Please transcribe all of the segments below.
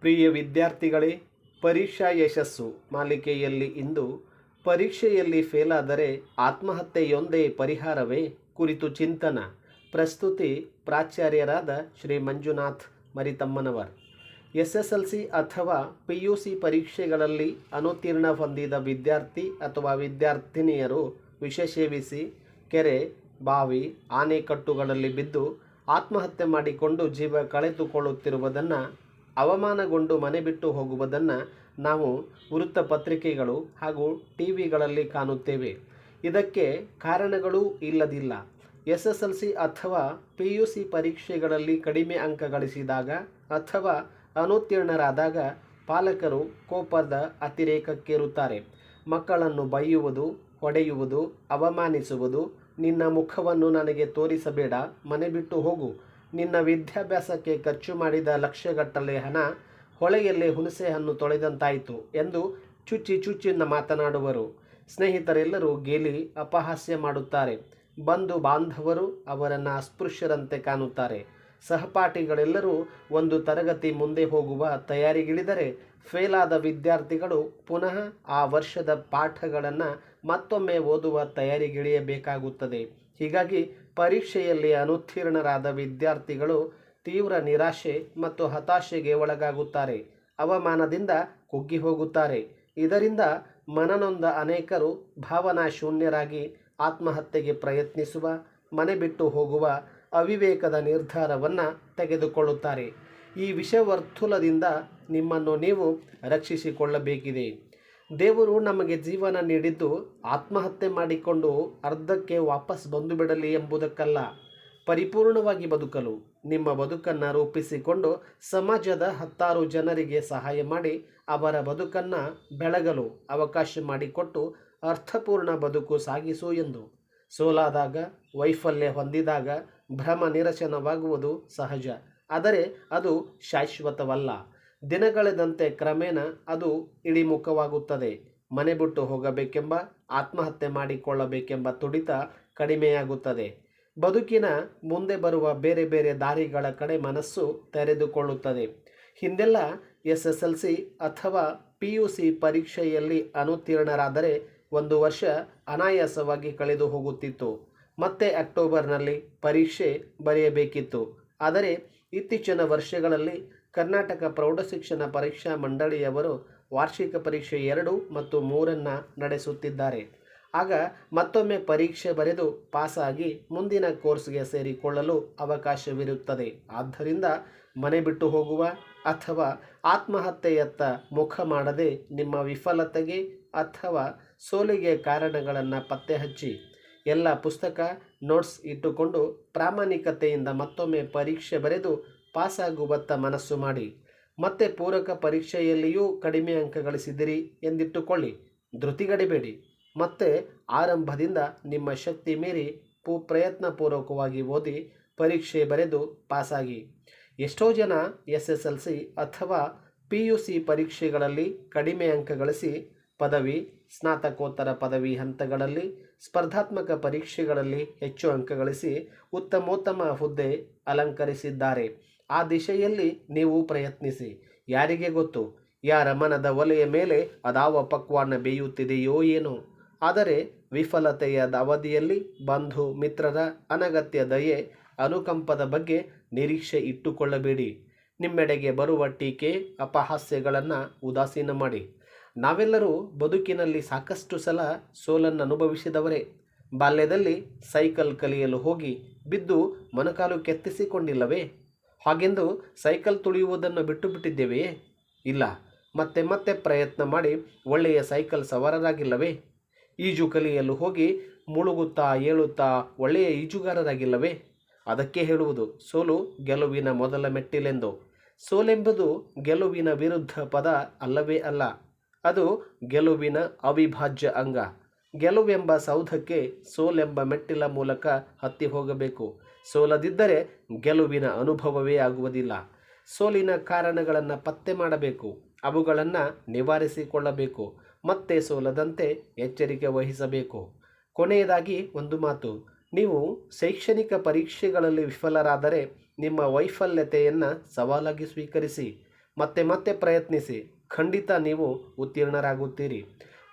ಪ್ರಿಯ ವಿದ್ಯಾರ್ಥಿಗಳೇ, ಪರೀಕ್ಷಾ ಯಶಸ್ಸು ಮಾಲಿಕೆಯಲ್ಲಿ ಇಂದು ಪರೀಕ್ಷೆಯಲ್ಲಿ ಫೇಲಾದರೆ ಆತ್ಮಹತ್ಯೆಯೊಂದೇ ಪರಿಹಾರವೇ ಕುರಿತು ಚಿಂತನ. ಪ್ರಸ್ತುತಿ ಪ್ರಾಚಾರ್ಯರಾದ Shri Manjunath Marithammanavar. S S L C ಅಥವಾ ಪಿ ಯು ಸಿ ಪರೀಕ್ಷೆಗಳಲ್ಲಿ ಅನುತೀರ್ಣ ಹೊಂದಿದ ವಿದ್ಯಾರ್ಥಿ ಅಥವಾ ವಿದ್ಯಾರ್ಥಿನಿಯರು ವಿಷ ಸೇವಿಸಿ ಕೆರೆ, ಬಾವಿ, ಆನೆಕಟ್ಟುಗಳಲ್ಲಿ ಬಿದ್ದು ಆತ್ಮಹತ್ಯೆ ಮಾಡಿಕೊಂಡು ಜೀವ ಕಳೆದುಕೊಳ್ಳುತ್ತಿರುವುದನ್ನು ಅವಮಾನಗೊಂಡು ಮನೆ ಬಿಟ್ಟು ಹೋಗುವುದನ್ನು ನಾವು ವೃತ್ತಪತ್ರಿಕೆಗಳು ಹಾಗೂ ಟಿ ವಿಗಳಲ್ಲಿ ಕಾಣುತ್ತೇವೆ. ಇದಕ್ಕೆ ಕಾರಣಗಳೂ ಇಲ್ಲದಿಲ್ಲ. ಎಸ್ ಎಸ್ ಎಲ್ ಸಿ ಅಥವಾ ಪಿ ಯು ಸಿ ಪರೀಕ್ಷೆಗಳಲ್ಲಿ ಕಡಿಮೆ ಅಂಕ ಗಳಿಸಿದಾಗ ಅಥವಾ ಅನುತ್ತೀರ್ಣರಾದಾಗ ಪಾಲಕರು ಕೋಪದ ಅತಿರೇಕಕ್ಕೇರುತ್ತಾರೆ. ಮಕ್ಕಳನ್ನು ಬೈಯುವುದು, ಹೊಡೆಯುವುದು, ಅವಮಾನಿಸುವುದು ನಿನ್ನ ಮುಖವನ್ನು ನನಗೆ ತೋರಿಸಬೇಡ, ಮನೆ ಬಿಟ್ಟು ಹೋಗು. ನಿನ್ನ ವಿದ್ಯಾಭ್ಯಾಸಕ್ಕೆ ಖರ್ಚು ಮಾಡಿದ ಲಕ್ಷಗಟ್ಟಲೆ ಹಣ ಹೊಳೆಯಲ್ಲಿ ಹುಣಸೆ ಹಣ್ಣು ತೊಳೆದಂತಾಯಿತು ಎಂದು ಚುಚ್ಚಿ ಚುಚ್ಚಿನ ಮಾತನಾಡುವರು. ಸ್ನೇಹಿತರೆಲ್ಲರೂ ಗೇಲಿ ಅಪಹಾಸ್ಯ ಮಾಡುತ್ತಾರೆ. ಬಂಧು ಬಾಂಧವರು ಅವರನ್ನು ಅಸ್ಪೃಶ್ಯರಂತೆ ಕಾಣುತ್ತಾರೆ. ಸಹಪಾಠಿಗಳೆಲ್ಲರೂ ಒಂದು ತರಗತಿ ಮುಂದೆ ಹೋಗುವ ತಯಾರಿಗಿಳಿದರೆ ಫೇಲಾದ ವಿದ್ಯಾರ್ಥಿಗಳು ಪುನಃ ಆ ವರ್ಷದ ಪಾಠಗಳನ್ನು ಮತ್ತೊಮ್ಮೆ ಓದುವ ತಯಾರಿಗಿಳಿಯಬೇಕಾಗುತ್ತದೆ. ಹೀಗಾಗಿ ಪರೀಕ್ಷೆಯಲ್ಲಿ ಅನುತ್ತೀರ್ಣರಾದ ವಿದ್ಯಾರ್ಥಿಗಳು ತೀವ್ರ ನಿರಾಶೆ ಮತ್ತು ಹತಾಶೆಗೆ ಒಳಗಾಗುತ್ತಾರೆ. ಅವಮಾನದಿಂದ ಕುಗ್ಗಿ ಹೋಗುತ್ತಾರೆ. ಇದರಿಂದ ಮನನೊಂದ ಅನೇಕರು ಭಾವನಾ ಶೂನ್ಯರಾಗಿ ಆತ್ಮಹತ್ಯೆಗೆ ಪ್ರಯತ್ನಿಸುವ, ಮನೆ ಬಿಟ್ಟು ಹೋಗುವ ಅವಿವೇಕದ ನಿರ್ಧಾರವನ್ನು ತೆಗೆದುಕೊಳ್ಳುತ್ತಾರೆ. ಈ ವಿಷವರ್ತುಲದಿಂದ ನಿಮ್ಮನ್ನು ನೀವು ರಕ್ಷಿಸಿಕೊಳ್ಳಬೇಕಿದೆ. ದೇವರು ನಮಗೆ ಜೀವನ ನೀಡಿದ್ದು ಆತ್ಮಹತ್ಯೆ ಮಾಡಿಕೊಂಡು ಅರ್ಧಕ್ಕೆ ವಾಪಸ್ ಬಂದು ಬಿಡಲಿ ಎಂಬುದಕ್ಕಲ್ಲ. ಪರಿಪೂರ್ಣವಾಗಿ ಬದುಕಲು ನಿಮ್ಮ ಬದುಕನ್ನು ರೂಪಿಸಿಕೊಂಡು ಸಮಾಜದ ಹತ್ತಾರು ಜನರಿಗೆ ಸಹಾಯ ಮಾಡಿ ಅವರ ಬದುಕನ್ನು ಬೆಳಗಲು ಅವಕಾಶ ಮಾಡಿಕೊಟ್ಟು ಅರ್ಥಪೂರ್ಣ ಬದುಕು ಸಾಗಿಸು ಎಂದು ಸೋಲಾದಾಗ, ವೈಫಲ್ಯ ಹೊಂದಿದಾಗ ಭ್ರಮ ನಿರಸನವಾಗುವುದು ಸಹಜ. ಆದರೆ ಅದು ಶಾಶ್ವತವಲ್ಲ. ದಿನಗಳೆದಂತೆ ಕ್ರಮೇಣ ಅದು ಇಳಿಮುಖವಾಗುತ್ತದೆ. ಮನೆ ಬಿಟ್ಟು ಹೋಗಬೇಕೆಂಬ, ಆತ್ಮಹತ್ಯೆ ಮಾಡಿಕೊಳ್ಳಬೇಕೆಂಬ ತುಡಿತ ಕಡಿಮೆಯಾಗುತ್ತದೆ. ಬದುಕಿನ ಮುಂದೆ ಬರುವ ಬೇರೆ ಬೇರೆ ದಾರಿಗಳ ಕಡೆ ಮನಸ್ಸು ತೆರೆದುಕೊಳ್ಳುತ್ತದೆ. ಹಿಂದೆಲ್ಲ ಎಸ್ ಎಸ್ ಎಲ್ ಸಿ ಅಥವಾ ಪಿ ಯು ಸಿ ಪರೀಕ್ಷೆಯಲ್ಲಿ ಅನುತ್ತೀರ್ಣರಾದರೆ ಒಂದು ವರ್ಷ ಅನಾಯಾಸವಾಗಿ ಕಳೆದು ಹೋಗುತ್ತಿತ್ತು ಮತ್ತೆ ಅಕ್ಟೋಬರ್ನಲ್ಲಿ ಪರೀಕ್ಷೆ ಬರೆಯಬೇಕಿತ್ತು. ಆದರೆ ಇತ್ತೀಚಿನ ವರ್ಷಗಳಲ್ಲಿ ಕರ್ನಾಟಕ ಪ್ರೌಢಶಿಕ್ಷಣ ಪರೀಕ್ಷಾ ಮಂಡಳಿಯವರು ವಾರ್ಷಿಕ ಪರೀಕ್ಷೆ ಎರಡು ಮತ್ತು ಮೂರನ್ನು ನಡೆಸುತ್ತಿದ್ದಾರೆ. ಆಗ ಮತ್ತೊಮ್ಮೆ ಪರೀಕ್ಷೆ ಬರೆದು ಪಾಸಾಗಿ ಮುಂದಿನ ಕೋರ್ಸ್ಗೆ ಸೇರಿಕೊಳ್ಳಲು ಅವಕಾಶವಿರುತ್ತದೆ. ಆದ್ದರಿಂದ ಮನೆ ಬಿಟ್ಟು ಹೋಗುವ ಅಥವಾ ಆತ್ಮಹತ್ಯೆಯತ್ತ ಮುಖ ಮಾಡದೆ ನಿಮ್ಮ ವಿಫಲತೆಗೆ ಅಥವಾ ಸೋಲಿಗೆ ಕಾರಣಗಳನ್ನು ಪತ್ತೆ ಹಚ್ಚಿ ಎಲ್ಲ ಪುಸ್ತಕ, ನೋಟ್ಸ್ ಇಟ್ಟುಕೊಂಡು ಪ್ರಾಮಾಣಿಕತೆಯಿಂದ ಮತ್ತೊಮ್ಮೆ ಪರೀಕ್ಷೆ ಬರೆದು ಪಾಸಾಗುವತ್ತ ಮನಸ್ಸು ಮಾಡಿ. ಮತ್ತೆ ಪೂರಕ ಪರೀಕ್ಷೆಯಲ್ಲಿಯೂ ಕಡಿಮೆ ಅಂಕ ಗಳಿಸಿದಿರಿ ಎಂದಿಟ್ಟುಕೊಳ್ಳಿ. ಧೃತಿಗಡಿಬೇಡಿ ಮತ್ತೆ ಆರಂಭದಿಂದ ನಿಮ್ಮ ಶಕ್ತಿ ಮೀರಿ ಪೂ ಪ್ರಯತ್ನಪೂರ್ವಕವಾಗಿ ಓದಿ ಪರೀಕ್ಷೆ ಬರೆದು ಪಾಸಾಗಿ. ಎಷ್ಟೋ ಜನ ಎಸ್ ಎಸ್ ಎಲ್ ಸಿ ಅಥವಾ ಪಿ ಯು ಸಿ ಪರೀಕ್ಷೆಗಳಲ್ಲಿ ಕಡಿಮೆ ಅಂಕ ಗಳಿಸಿ ಪದವಿ, ಸ್ನಾತಕೋತ್ತರ ಪದವಿ ಹಂತಗಳಲ್ಲಿ ಸ್ಪರ್ಧಾತ್ಮಕ ಪರೀಕ್ಷೆಗಳಲ್ಲಿ ಹೆಚ್ಚು ಅಂಕ ಗಳಿಸಿ ಉತ್ತಮೋತ್ತಮ ಹುದ್ದೆ ಅಲಂಕರಿಸಿದ್ದಾರೆ. ಆ ದಿಶೆಯಲ್ಲಿ ನೀವು ಪ್ರಯತ್ನಿಸಿ. ಯಾರಿಗೆ ಗೊತ್ತು? ಯಾರ ಮನದ ಒಲೆಯ ಮೇಲೆ ಅದಾವ ಪಕ್ವಾನ ಬೇಯುತ್ತಿದೆಯೋ ಏನೋ. ಆದರೆ ವಿಫಲತೆಯ ಅವಧಿಯಲ್ಲಿ ಬಂಧು ಮಿತ್ರರ ಅನಗತ್ಯ ದಯೆ, ಅನುಕಂಪದ ಬಗ್ಗೆ ನಿರೀಕ್ಷೆ ಇಟ್ಟುಕೊಳ್ಳಬೇಡಿ. ನಿಮ್ಮೆಡೆಗೆ ಬರುವ ಟೀಕೆ, ಅಪಹಾಸ್ಯಗಳನ್ನು ಉದಾಸೀನ ಮಾಡಿ. ನಾವೆಲ್ಲರೂ ಬದುಕಿನಲ್ಲಿ ಸಾಕಷ್ಟು ಸಲ ಸೋಲನ್ನು ಅನುಭವಿಸಿದವರೇ. ಬಾಲ್ಯದಲ್ಲಿ ಸೈಕಲ್ ಕಲಿಯಲು ಹೋಗಿ ಬಿದ್ದು ಮೊಣಕಾಲು ಕೆತ್ತಿಸಿಕೊಂಡಿಲ್ಲವೇ? ಹಾಗೆಂದು ಸೈಕಲ್ ತುಳಿಯುವುದನ್ನು ಬಿಟ್ಟು ಬಿಟ್ಟಿದ್ದೇವೆಯೇ ಇಲ್ಲ. ಮತ್ತೆ ಮತ್ತೆ ಪ್ರಯತ್ನ ಮಾಡಿ ಒಳ್ಳೆಯ ಸೈಕಲ್ ಸವಾರರಾಗಿಲ್ಲವೇ? ಈಜು ಕಲಿಯಲು ಹೋಗಿ ಮುಳುಗುತ್ತಾ ಏಳುತ್ತಾ ಒಳ್ಳೆಯ ಈಜುಗಾರರಾಗಿಲ್ಲವೇ? ಅದಕ್ಕೆ ಹೇಳುವುದು ಸೋಲು ಗೆಲುವಿನ ಮೊದಲ ಮೆಟ್ಟಿಲೆಂದು. ಸೋಲೆಂಬುದು ಗೆಲುವಿನ ವಿರುದ್ಧ ಪದ ಅಲ್ಲವೇ ಅಲ್ಲ. ಅದು ಗೆಲುವಿನ ಅವಿಭಾಜ್ಯ ಅಂಗ. ಗೆಲುವೆಂಬ ಸೌಧಕ್ಕೆ ಸೋಲೆಂಬ ಮೆಟ್ಟಿಲ ಮೂಲಕ ಹತ್ತಿ ಹೋಗಬೇಕು. ಸೋಲದಿದ್ದರೆ ಗೆಲುವಿನ ಅನುಭವವೇ ಆಗುವುದಿಲ್ಲ. ಸೋಲಿನ ಕಾರಣಗಳನ್ನು ಪತ್ತೆ ಮಾಡಬೇಕು. ಅವುಗಳನ್ನು ನಿವಾರಿಸಿಕೊಳ್ಳಬೇಕು. ಮತ್ತೆ ಸೋಲದಂತೆ ಎಚ್ಚರಿಕೆ ವಹಿಸಬೇಕು. ಕೊನೆಯದಾಗಿ ಒಂದು ಮಾತು. ನೀವು ಶೈಕ್ಷಣಿಕ ಪರೀಕ್ಷೆಗಳಲ್ಲಿ ವಿಫಲರಾದರೆ ನಿಮ್ಮ ವೈಫಲ್ಯತೆಯನ್ನು ಸವಾಲಾಗಿ ಸ್ವೀಕರಿಸಿ. ಮತ್ತೆ ಮತ್ತೆ ಪ್ರಯತ್ನಿಸಿ. ಖಂಡಿತ ನೀವು ಉತ್ತೀರ್ಣರಾಗುತ್ತೀರಿ.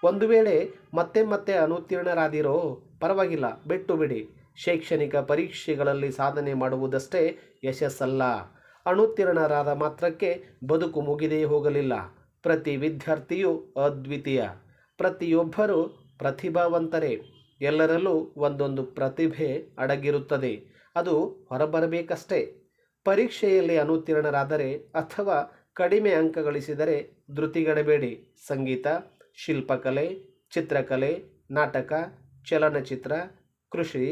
ಒಂದು ವೇಳೆ ಮತ್ತೆ ಮತ್ತೆ ಅನುತ್ತೀರ್ಣರಾದಿರೋ ಪರವಾಗಿಲ್ಲ, ಬಿಟ್ಟು ಬಿಡಿ. ಶೈಕ್ಷಣಿಕ ಪರೀಕ್ಷೆಗಳಲ್ಲಿ ಸಾಧನೆ ಮಾಡುವುದಷ್ಟೇ ಯಶಸ್ಸಲ್ಲ. ಅನುತ್ತೀರ್ಣರಾದ ಮಾತ್ರಕ್ಕೆ ಬದುಕು ಮುಗಿದೇ ಹೋಗಲಿಲ್ಲ. ಪ್ರತಿ ವಿದ್ಯಾರ್ಥಿಯು ಅದ್ವಿತೀಯ. ಪ್ರತಿಯೊಬ್ಬರೂ ಪ್ರತಿಭಾವಂತರೇ. ಎಲ್ಲರಲ್ಲೂ ಒಂದೊಂದು ಪ್ರತಿಭೆ ಅಡಗಿರುತ್ತದೆ. ಅದು ಹೊರಬರಬೇಕಷ್ಟೇ. ಪರೀಕ್ಷೆಯಲ್ಲಿ ಅನುತ್ತೀರ್ಣರಾದರೆ ಅಥವಾ ಕಡಿಮೆ ಅಂಕ ಗಳಿಸಿದರೆ ಧೃತಿಗೆಡಬೇಡಿ. ಸಂಗೀತ, ಶಿಲ್ಪಕಲೆ, ಚಿತ್ರಕಲೆ, ನಾಟಕ, ಚಲನಚಿತ್ರ, ಕೃಷಿ,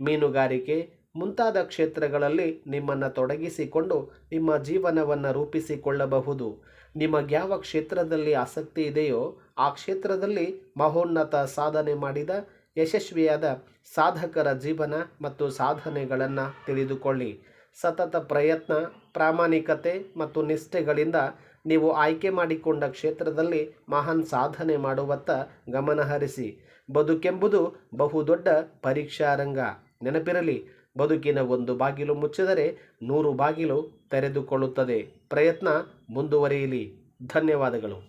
ಮೀನುಗಾರಿಕೆ ಮುಂತಾದ ಕ್ಷೇತ್ರಗಳಲ್ಲಿ ನಿಮ್ಮನ್ನು ತೊಡಗಿಸಿಕೊಂಡು ನಿಮ್ಮ ಜೀವನವನ್ನು ರೂಪಿಸಿಕೊಳ್ಳಬಹುದು. ನಿಮಗ್ಯಾವ ಕ್ಷೇತ್ರದಲ್ಲಿ ಆಸಕ್ತಿ ಇದೆಯೋ ಆ ಕ್ಷೇತ್ರದಲ್ಲಿ ಮಹೋನ್ನತ ಸಾಧನೆ ಮಾಡಿದ ಯಶಸ್ವಿಯಾದ ಸಾಧಕರ ಜೀವನ ಮತ್ತು ಸಾಧನೆಗಳನ್ನು ತಿಳಿದುಕೊಳ್ಳಿ. ಸತತ ಪ್ರಯತ್ನ, ಪ್ರಾಮಾಣಿಕತೆ ಮತ್ತು ನಿಷ್ಠೆಗಳಿಂದ ನೀವು ಆಯ್ಕೆ ಮಾಡಿಕೊಂಡ ಕ್ಷೇತ್ರದಲ್ಲಿ ಮಹಾನ್ ಸಾಧನೆ ಮಾಡುವತ್ತ ಗಮನಹರಿಸಿ ಬದುಕೆಂಬುದು ಬಹುದೊಡ್ಡ ಪರೀಕ್ಷಾರಂಗ ನೆನಪಿರಲಿ, ಬದುಕಿನ ಒಂದು ಬಾಗಿಲು ಮುಚ್ಚಿದರೆ ನೂರು ಬಾಗಿಲು ತೆರೆದುಕೊಳ್ಳುತ್ತದೆ. ಪ್ರಯತ್ನ ಮುಂದುವರಿಯಲಿ. ಧನ್ಯವಾದಗಳು.